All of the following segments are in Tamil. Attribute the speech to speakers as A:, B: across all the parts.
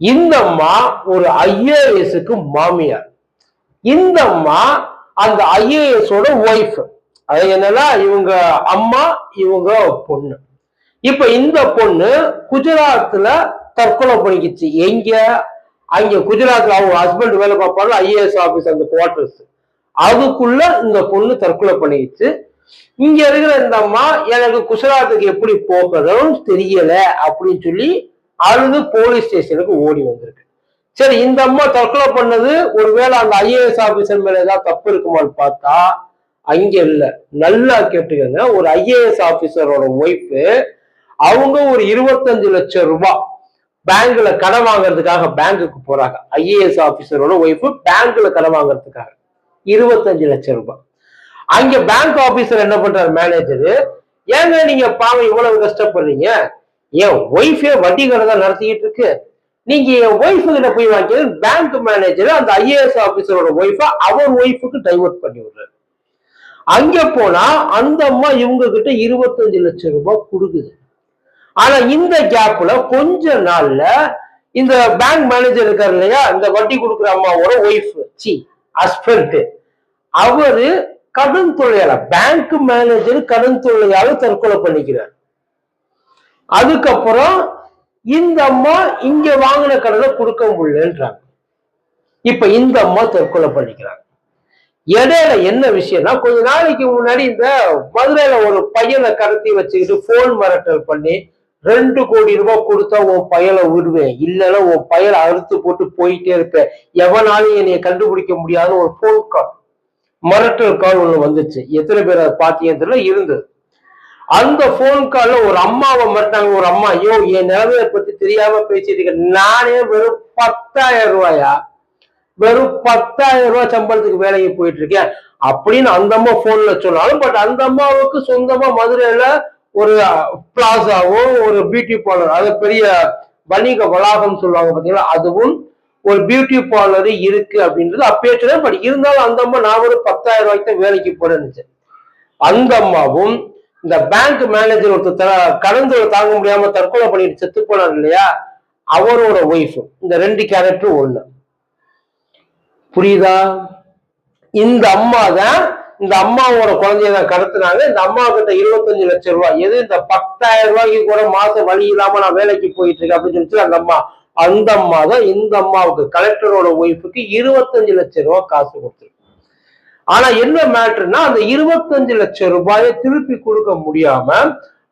A: இந்த அம்மா ஒரு ஐஏஎஸ்க்கு மாமியார். இந்த அம்மா அந்த ஐஏஎஸோட ஒய்ஃப் அது என்னன்னா இவங்க அம்மா இவங்க பொண்ணு. இப்ப இந்த பொண்ணு குஜராத்ல தற்கொலை பண்ணிக்கிச்சு. எங்க? அங்க குஜராத்ல அவங்க ஹஸ்பண்ட் வேலை பார்ப்பாரு ஐஏஎஸ் ஆபீஸ் அந்த குவார்டர்ஸ் அதுக்குள்ள இந்த பொண்ணு தற்கொலை பண்ணிக்கிச்சு. இங்க இருக்கிற இந்த அம்மா எனக்கு குஜராத்துக்கு எப்படி போகிறதும் தெரியல அப்படின்னு சொல்லி அழுது போலீஸ் ஸ்டேஷனுக்கு ஓடி வந்திருக்கு. சரி இந்த அம்மா தற்கொலை பண்ணது ஒருவேளை அந்த ஐஏஎஸ் ஆபீசர் மேல ஏதாவது தப்பு இருக்குமான்னு பார்த்தா அங்க இல்ல. நல்லா கேட்டுக்கங்க ஒரு ஐஏஎஸ் ஆபீசரோட ஒய்ஃபு அவங்க ஒரு இருபத்தஞ்சு லட்சம் ரூபாய் பேங்க்ல கடன் வாங்குறதுக்காக பேங்க்குக்கு போறாங்க. ஐஏஎஸ் ஆபீசரோட ஒய்ஃபு பேங்க்ல கடன் வாங்குறதுக்காக. இருபத்தஞ்சு லட்சம் ரூபாய் அங்க பேங்க் ஆபீசர் என்ன பண்றாரு மேனேஜரு ஏங்க நீங்க பாவம் இவ்வளவு கஷ்டப்படுறீங்க? என் ஒய்ஃபே வட்டி கடை தான் நடத்திக்கிட்டு இருக்கு. நீங்க என் ஒய்ஃப் கிட்ட போய் வாங்கி பேங்க் மேனேஜர் அந்த ஐஏஎஸ் ஆபீசரோட ஒய்ஃபை அவர் ஒய்ஃபுக்கு டைவர்ட் பண்ணி விடுறாரு. அங்க போனா அந்த அம்மா இவங்க கிட்ட இருபத்தஞ்சு லட்சம் ரூபாய் கொடுக்குது. ஆனா இந்த கேப்ல கொஞ்ச நாள்ல இந்த பேங்க் மேனேஜர் இருக்காரு இல்லையா இந்த வட்டி கொடுக்குற அம்மாவோட ஒய்ஃப் சி ஹஸ்பண்ட் அவரு கடன் தொழிலாளர் பேங்க் மேனேஜர் கடன் தொழிலாளர் தற்கொலை பண்ணிக்கிறார். அதுக்கப்புறம் இந்த அம்மா இங்க வாங்கின கடனை கொடுக்க முடியலன்றாங்க. இப்ப இந்த அம்மா தற்கொலை பண்ணிக்கிறாங்க. இடையில என்ன விஷயம்னா கொஞ்ச நாளைக்கு முன்னாடி இந்த மதுரையில ஒரு பையனை கடத்தி வச்சுக்கிட்டு போன் மிரட்டல் பண்ணி ரெண்டு கோடி ரூபாய் கொடுத்தா உன் பயலை விடுவேன் இல்லைன்னா உன் பயலை அறுத்து போட்டு போயிட்டே இருப்பேன். எவனாலும் என்னைய கண்டுபிடிக்க முடியாதுன்னு ஒரு போன் கால் மிரட்டல் கால் ஒண்ணு வந்துச்சு. எத்தனை பேர் அதை பார்த்தீங்கன்னு தெரியல இருந்தது. அந்த போன் கால்ல ஒரு அம்மாவை மிரட்டாங்க ஒரு அம்மா ஐயோ என் நிலைமையை பத்தி தெரியாம பேசிட்டு இருக்கேன் நானே வெறும் பத்தாயிரம் ரூபாயா? வெறும் பத்தாயிரம் ரூபாய் சம்பளத்துக்கு வேலைக்கு போயிட்டு இருக்கேன். அப்படின்னு அந்த அம்மா போன்ல சொன்னாலும் பட் அந்த அம்மாவுக்கு சொந்தமா மதுரையில ஒரு பிளாசாவோ ஒரு பியூட்டி பார்லர் அது பெரிய வணிக வளாகம் சொல்லுவாங்க பாத்தீங்களா? அதுவும் ஒரு பியூட்டி பார்லர் இருக்கு அப்படின்றது அப்பயே சொன்னேன் பட் இருந்தாலும் அந்த அம்மா நான் ஒரு பத்தாயிரம் ரூபாய்க்கு தான் வேலைக்கு போறேன்னு அந்த அம்மாவும் இந்த பேங்க் மேனேஜர் ஒருத்தர் த- தாங்க முடியாம தற்கொலை பண்ணிட்டு செத்து போனார் இல்லையா? அவரோட ஒய்ஃப் இந்த ரெண்டு கேரக்டர் ஒண்ணு. புரியுதா? இந்த அம்மா தான் இந்த அம்மாவோட குழந்தைய தான் கடத்துனாங்க. இந்த அம்மா கிட்ட இருபத்தஞ்சு லட்சம் ரூபாய். எது இந்த பத்தாயிரம் ரூபாய்க்கு கூட மாசம் வழி இல்லாம நான் வேலைக்கு போயிட்டு இருக்கேன் அப்படின்னு சொல்லிட்டு அந்த அம்மா அந்த அம்மா தான் இந்த அம்மாவுக்கு கலெக்டரோட ஒய்ஃபுக்கு இருபத்தஞ்சு லட்சம் ரூபாய் காசு கொடுத்துருக்கு. ஆனா என்ன மேட்ருன்னா அந்த இருபத்தஞ்சு லட்சம் ரூபாயை திருப்பி கொடுக்க முடியாம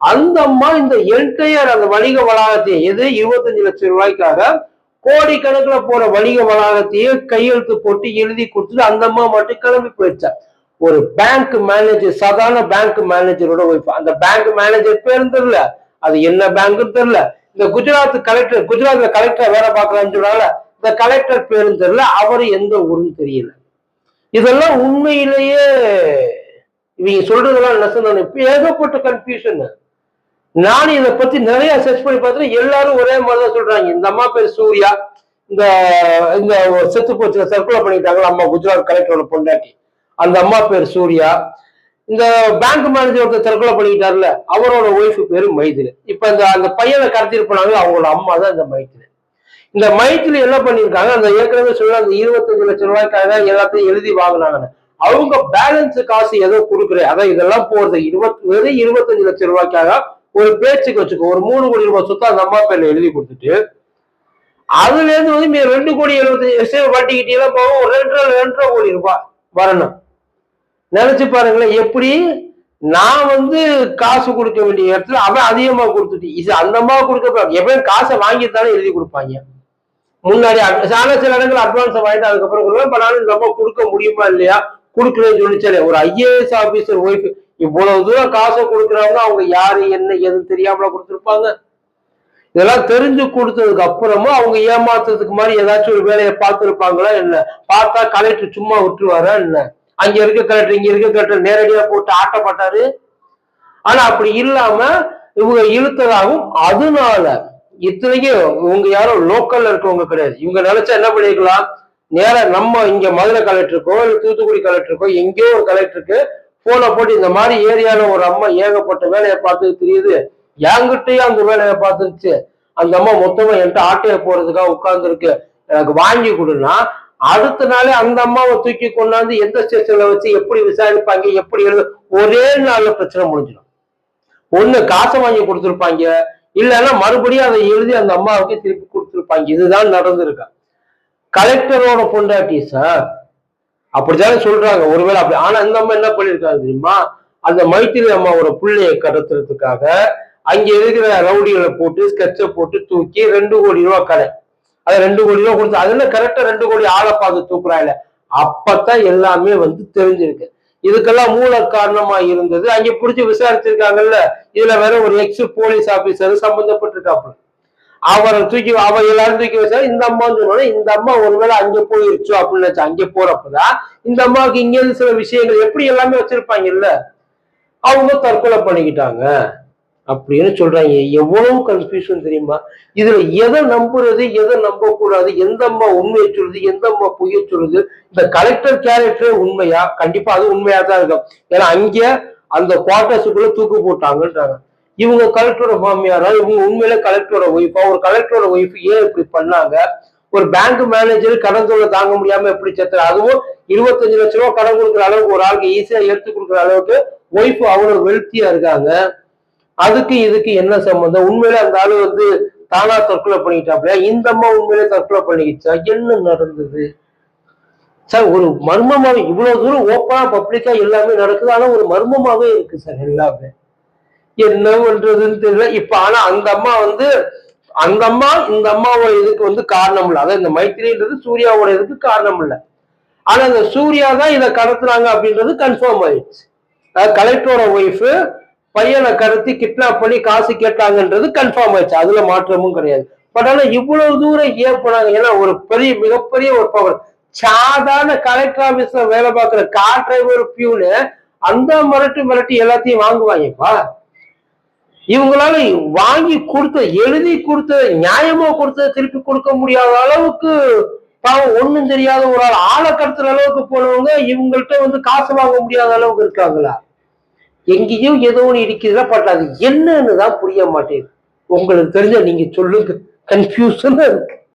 A: அந்த அம்மா இந்த என்டையர் அந்த வணிக வளாகத்தை எது? இருபத்தஞ்சு லட்சம் ரூபாய்க்காக கோடிக்கணக்குல போற வணிக வளாகத்தையே கையெழுத்து போட்டு எழுதி கொடுத்துட்டு அந்த அம்மா மட்டும் கிளம்பி போயிடுச்சா. ஒரு பேங்க் மேனேஜர் சாதாரண பேங்க் மேனேஜரோட ஒய்ஃப் அந்த பேங்க் மேனேஜர் பேரும் தெரியல. அது என்ன பேங்க்னு தெரியல. இந்த குஜராத் கலெக்டர் குஜராத்ல கலெக்டர் வேலை பார்க்கலாம்னு சொன்னால இந்த கலெக்டர் பேரும் தெரியல. அவர் எந்த ஊருன்னு தெரியல. இதெல்லாம் உண்மையிலேயே இவங்க சொல்றதெல்லாம் நெசந்தான ஏகப்பட்ட கன்ஃபியூஷன் நான் இதை பத்தி நிறைய சர்ச் பண்ணி பார்த்தேன். எல்லாரும் ஒரே மாதிரி தான் சொல்றாங்க. இந்த அம்மா பேர் சூர்யா. இந்த இந்த செத்து போச்சு சர்க்குலர் பண்ணிட்டாங்களா அம்மா குஜராத் கலெக்டரோட பொண்டாட்டி. அந்த அம்மா பேர் சூர்யா. இந்த பேங்க் மேனேஜர் ஒருத்தர் தற்கொலை பண்ணிக்கிட்டார்ல அவரோட ஒய்ஃபு பேரு மைதிலி. இப்ப இந்த அந்த பையனை கடத்திட்டு போனாங்க அவங்களோட அம்மா தான் இந்த மைதிலி. இந்த மைக்கில் என்ன பண்ணியிருக்காங்க? அந்த ஏற்கனவே சொல்ல அந்த இருபத்தஞ்சு லட்சம் ரூபாய்க்காக எல்லாத்தையும் எழுதி வாங்கினாங்க. அவங்க பேலன்ஸ் காசு ஏதோ கொடுக்குறேன் அதான் இதெல்லாம் போறது இருபத்தி வெறும் இருபத்தஞ்சு லட்சம் ரூபாய்க்காக ஒரு பேச்சுக்கு வச்சுக்கோ ஒரு மூணு கோடி ரூபாய் சொத்து அந்த அம்மா பேர்ல எழுதி கொடுத்துட்டு அதுல இருந்து வந்து ரெண்டு கோடி எழுபத்தஞ்சு லட்சம் வட்டிக்கிட்டே போகும் ஒரு ரெண்டரை ரெண்டரை கோடி ரூபாய் வரணும். நினைச்சு பாருங்களேன் எப்படி நான் வந்து காசு கொடுக்க வேண்டிய இடத்துல அவன் அதிகமா கொடுத்துட்டு இது அந்த அம்மா கொடுக்க எப்பயும் காசை வாங்கித்தானே எழுதி கொடுப்பாங்க. முன்னாடி ஆனா சில இடங்கள் அட்வான்ஸ் வாங்கிட்டு அதுக்கப்புறம் கொடுப்பேன் பட் ஆனால் நம்ம கொடுக்க முடியுமா இல்லையா? கொடுக்கலன்னு சொல்லிச்சாலே ஒரு ஐஏஎஸ் ஆபீசர் ஒய்ஃப் இவ்வளவு தூரம் காசை கொடுக்குறவங்க அவங்க யாரு என்ன எதுன்னு தெரியாமல கொடுத்துருப்பாங்க? இதெல்லாம் தெரிஞ்சு கொடுத்ததுக்கு அப்புறமும் அவங்க ஏமாத்துறதுக்கு மாதிரி ஏதாச்சும் ஒரு வேலையை பார்த்துருப்பாங்களா என்ன? பார்த்தா கலெக்டர் சும்மா விட்டுருவாரா என்ன? அங்க இருக்க கலெக்டர் இங்க இருக்க கலெக்டர் நேரடியா போட்டு ஆட்டப்பட்டாரு. ஆனா அப்படி இல்லாம இவங்க இழுத்ததாகவும் அதனால இத்தனைக்கும் இவங்க யாரும் லோக்கல்ல இருக்கவங்க கிடையாது. இவங்க நினைச்சா என்ன பண்ணிருக்கலாம்? நேரா நம்ம இங்க மதுரை கலெக்டருக்கோ இல்ல தூத்துக்குடி கலெக்டருக்கோ எங்கேயோ ஒரு கலெக்டருக்கு போனை போட்டு இந்த மாதிரி ஏரியால ஒரு அம்மா ஏகப்பட்ட வேலையை பார்த்து தெரியுது. என்கிட்டயும் அந்த வேலையை பார்த்துருச்சு அந்த அம்மா மொத்தமா என்கிட்ட ஆட்டையை போறதுக்காக உட்கார்ந்துருக்கு. எனக்கு வாங்கி கொடுன்னா அடுத்த நாளே அந்த அம்மாவை தூக்கி கொண்டாந்து எந்த ஸ்டேஷன்ல வச்சு எப்படி விசாரிப்பாங்க எப்படி எழுத ஒரே நாள்ல பிரச்சனை முடிஞ்சிடும். ஒண்ணு காசை வாங்கி கொடுத்துருப்பாங்க இல்லைன்னா மறுபடியும் அதை எழுதி அந்த அம்மாவுக்கு திருப்பி கொடுத்துருப்பாங்க. இதுதான் நடந்திருக்கா. கலெக்டரோட பொண்டாட்டி சார். அப்படித்தானே சொல்றாங்க. ஒருவேளை அப்படி ஆனா இந்த அம்மா என்ன பண்ணிருக்காங்க தெரியுமா? அந்த மைத்திரி அம்மாவோட பிள்ளையை கடத்துறதுக்காக அங்க இருக்கிற ரவுடிகளை போட்டு ஸ்கெட்சை போட்டு தூக்கி ரெண்டு கோடி ரூபா கடை அதை ரெண்டு கோடி ரூபா கொடுத்து அதுல கரெக்டா ரெண்டு கோடி ஆளை பார்த்து தூக்குறாங்க அப்பத்தான் எல்லாமே வந்து தெரிஞ்சிருக்கு. இதுக்கெல்லாம் மூல காரணமா இருந்தது. அங்க புடிச்சு விசாரிச்சிருக்காங்கல்ல. இதுல வேற ஒரு எக்ஸ் போலீஸ் ஆபீசர் சம்பந்தப்பட்டிருக்காப்புல. அவரை தூக்கி அவ எல்லாரும் தூக்கி வச்சா இந்த அம்மா சொன்னோட இந்த அம்மா ஒருவேளை அங்க போயிருச்சோ அப்படின்னு நினைச்சு அங்க போறப்பதான் இந்த அம்மாவுக்கு இங்க இருந்து சில விஷயங்கள் எப்படி எல்லாமே வச்சிருப்பாங்கல்ல அவங்க தற்கொலை பண்ணிக்கிட்டாங்க. அப்படின்னு சொல்றாங்க. எவ்வளவு கன்ஃபியூஷன் தெரியுமா? இதுல எதை நம்புறது எதை நம்ப கூடாது எந்த அம்மா உண்மையை சொல்லுது எந்த அம்மா பொய்ய சொல்லுது இந்த கலெக்டர் கேரக்டரே உண்மையா? கண்டிப்பா அது உண்மையா தான் இருக்கும். ஏன்னா அங்க அந்த குவார்டர்ஸுக்குள்ள தூக்கு போட்டாங்கன்றாங்க. இவங்க கலெக்டரோட மாமியாரா? இவங்க உண்மையில கலெக்டரோட ஒய்ஃபா ஒரு கலெக்டரோட ஒய்ஃப் ஏன் இப்படி பண்ணாங்க? ஒரு பேங்க் மேனேஜர் கடன் தொல்லை தாங்க முடியாம எப்படி செத்துற அதுவும் இருபத்தஞ்சு லட்ச ரூபா கடன் கொடுக்குற அளவுக்கு ஒரு ஆளுக்கு ஈஸியா எடுத்து கொடுக்குற அளவுக்கு ஒய்ஃப் அவ்வளவு வெல்த்தியா இருக்காங்க. அதுக்கு இதுக்கு என்ன சம்பந்தம்? உண்மையில அந்த ஆளு வந்து தானா தற்கொலை பண்ணிக்கிட்டாப்லையா இந்த அம்மா உண்மையிலே தற்கொலை பண்ணிக்கிச்சா? என்ன நடந்தது? சார் ஒரு மர்மமாவே இவ்வளவு தூரம் ஓப்பனா பப்ளிக்கா எல்லாமே நடக்குது. ஆனா ஒரு மர்மமாவே இருக்கு சார் எல்லாமே. என்ன பண்றதுன்னு தெரியல. இப்ப ஆனா அந்த அம்மா வந்து அந்த அம்மா இந்த அம்மாவோட இதுக்கு வந்து காரணம் இல்லை. அதாவது இந்த மைத்திரின்றது சூர்யாவோட இதுக்கு காரணம் இல்லை. ஆனா இந்த சூர்யா தான் இதை கடத்துறாங்க அப்படின்றது கன்ஃபார்ம் ஆயிடுச்சு. அதாவது கலெக்டரோட ஒய்ஃபு பையனை கடத்தி கிட்னாப் பண்ணி காசு கேட்டாங்கன்றது கன்ஃபார்ம் ஆயிடுச்சு. அதுல மாற்றமும் கிடையாது. பட் ஆனா இவ்வளவு தூரம் ஏன் போனாங்க? ஏன்னா ஒரு பெரிய மிகப்பெரிய ஒரு பவர் சாதாரண கலெக்டர் ஆபீஸ்ல வேலை பார்க்குற கார் டிரைவர் பியூனு அந்த மிரட்டு மிரட்டி எல்லாத்தையும் வாங்குவாங்கப்பா. இவங்களால வாங்கி கொடுத்த எழுதி கொடுத்த நியாயமா கொடுத்த திருப்பி கொடுக்க முடியாத அளவுக்கு பாவம் ஒண்ணும் தெரியாத ஒரு ஆள் ஆளை கடத்துற அளவுக்கு போனவங்க இவங்கள்ட்ட வந்து காசு வாங்க முடியாத அளவுக்கு இருக்காங்களா? எங்கேயும் ஏதோ ஒன்று இருக்குதுல பட் அது என்னன்னு தான் புரிய மாட்டேங்குது. உங்களுக்கு தெரிஞ்ச நீங்க சொல்லுங்க. கன்ஃபியூஷனா இருக்கு.